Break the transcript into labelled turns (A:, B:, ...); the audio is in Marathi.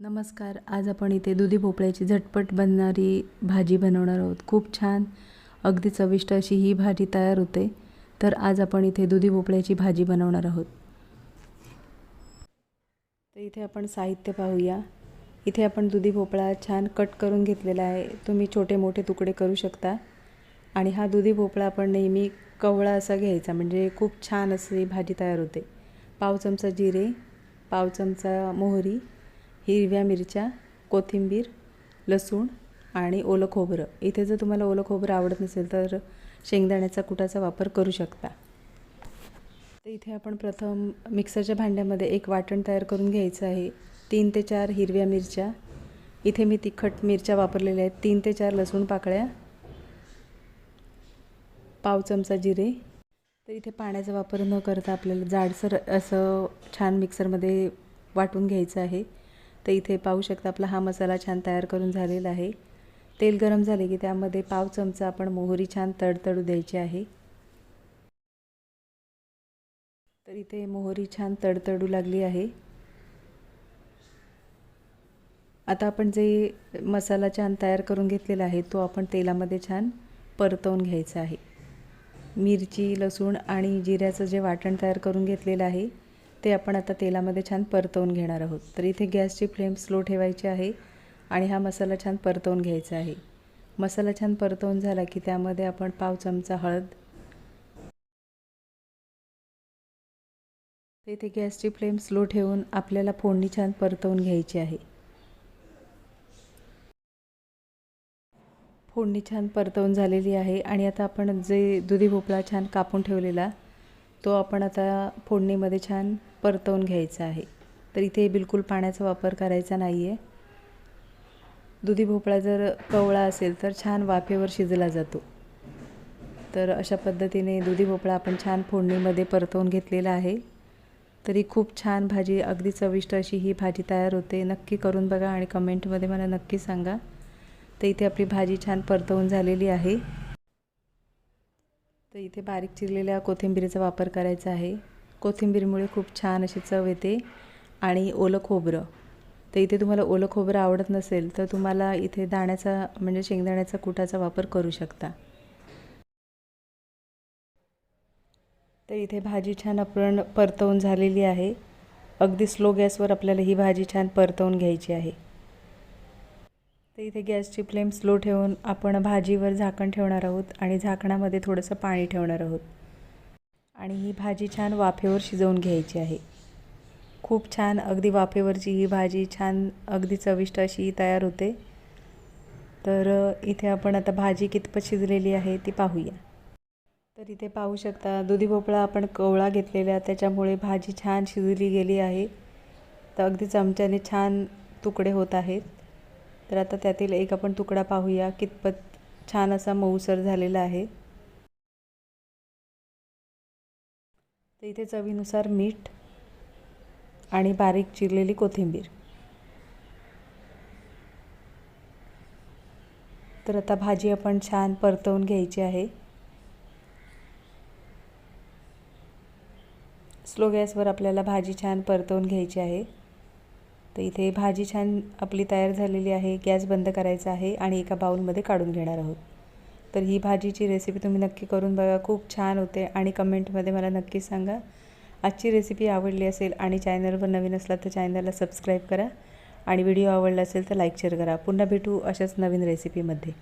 A: नमस्कार आज आपण इथे दुधी भोपळ्याची झटपट बनणारी भाजी बनवणार आहोत. खूप छान अगदी चविष्ट अशी ही भाजी तयार होते. तर आज आपण इथे दुधी भोपळ्याची भाजी बनवणार आहोत. तर इथे आपण साहित्य पाहूया. इथे आपण दुधी भोपळा छान कट करून घेतलेला आहे. तुम्ही छोटे मोठे तुकडे करू शकता. आणि हा दुधी भोपळा आपण नेहमी कवळा असा घ्यायचा म्हणजे खूप छान अशी भाजी तयार होते. पाव चमचा जिरे पाव चमचा मोहरी हिरव्या मिरच्या कोथिंबीर लसूण आणि ओलं खोबरं. इथे जर तुम्हाला ओलं खोबरं आवडत नसेल तर शेंगदाण्याचा कुटाचा वापर करू शकता. तर इथे आपण प्रथम मिक्सरच्या भांड्यामध्ये एक वाटण तयार करून घ्यायचं आहे. तीन ते चार हिरव्या मिरच्या. इथे मी तिखट मिरच्या वापरलेल्या आहेत. तीन ते चार लसूण पाकळ्या. पाव चमचा जिरे. तर इथे पाण्याचा वापर न करता आपल्याला जाडसर असं छान मिक्सरमध्ये वाटून घ्यायचं आहे. तर इथे पाहू शकता आपला हा मसाला छान तयार करून झालेला आहे. तेल गरम झाले की त्यामध्ये पाव चमचा आपण मोहरी छान तडतडू द्यायची आहे. तर इथे मोहरी छान तडतडू लागली आहे. आता आपण जे मसाला छान तयार करून घेतलेला आहे तो आपण तेलामध्ये छान परतवून घ्यायचा आहे. मिरची लसूण आणि जिऱ्याचं जे वाटण तयार करून घेतलेलं आहे ते आपण आता तेलामध्ये छान परतवून घेणार आहोत. तर इथे गॅसची फ्लेम स्लो ठेवायची आहे आणि हा मसाला छान परतवून घ्यायचा आहे. मसाला छान परतवून झाला की त्यामध्ये आपण पाव चमचा हळद. इथे गॅसची फ्लेम स्लो ठेवून आपल्याला फोडणी छान परतवून घ्यायची आहे. फोडणी छान परतवून झालेली आहे आणि आता आपण जे दुधी भोपळा छान कापून ठेवलेला तो आपण आता फोडणीमध्ये छान परतवून घ्यायचं आहे. तर इथे बिलकुल पाण्याचा वापर करायचा नाही आहे दुधी भोपळा जर कवळा असेल तर छान वाफेवर शिजला जातो. तर अशा पद्धतीने दुधी भोपळा आपण छान फोडणीमध्ये परतवून घेतलेला आहे. तरी खूप छान भाजी अगदी चविष्ट अशी ही भाजी तयार होते. नक्की करून बघा आणि कमेंटमध्ये मला नक्की सांगा. तर इथे आपली भाजी छान परतवून झालेली आहे. तर इथे बारीक चिरलेल्या कोथिंबीरीचा वापर करायचा आहे. कोथिंबीरमुळे खूप छान अशी चव येते आणि ओलं खोबरं. तर इथे तुम्हाला ओलं खोबरं आवडत नसेल तर तुम्हाला इथे दाण्याचा म्हणजे शेंगदाण्याचा कुटाचा वापर करू शकता. तर इथे भाजी छान आपण परतवून झालेली आहे. अगदी स्लो गॅसवर आपल्याला ही भाजी छान परतवून घ्यायची आहे. तर इथे गॅसची फ्लेम स्लो ठेवून आपण भाजीवर झाकण ठेवणार आहोत आणि झाकणामध्ये थोडंसं पाणी ठेवणार आहोत. आणि ही भाजी छान वाफेवर शिजवून घ्यायची आहे. खूप छान अगदी वाफेवरची ही भाजी छान अगदी चविष्ट अशी तयार होते. तर इथे आपण आता भाजी कितपत शिजलेली आहे ती पाहूया. तर इथे पाहू शकता दुधी भोपळा आपण कवळा घेतलेला त्याच्यामुळे भाजी छान शिजली गेली आहे. तर अगदी चमच्याने छान तुकडे होत आहेत. तर आता त्यातील एक आपण तुकडा पाहूया कितपत छान असा मऊसर झालेला आहे. तर इथे चवीनुसार मीठ आणि बारीक चिरलेली कोथिंबीर. तर आता भाजी आपण छान परतवून घ्यायची आहे. स्लो गॅसवर आपल्याला भाजी छान परतवून घ्यायची आहे. तर इथे भाजी छान आपली तयार झालेली आहे. गॅस बंद करायचा आहे आणि एका बाऊलमध्ये काढून घेणार आहोत. तर ही भाजीची रेसिपी तुम्ही नक्की करून बघा. खूप छान होते आणि कमेंटमध्ये मला नक्की सांगा. आजची रेसिपी आवडली असेल आणि चॅनलवर नवीन असला तर चॅनलला सबस्क्राईब करा. आणि व्हिडिओ आवडला असेल तर लाईक शेअर करा. पुन्हा भेटू अशाच नवीन रेसिपीमध्ये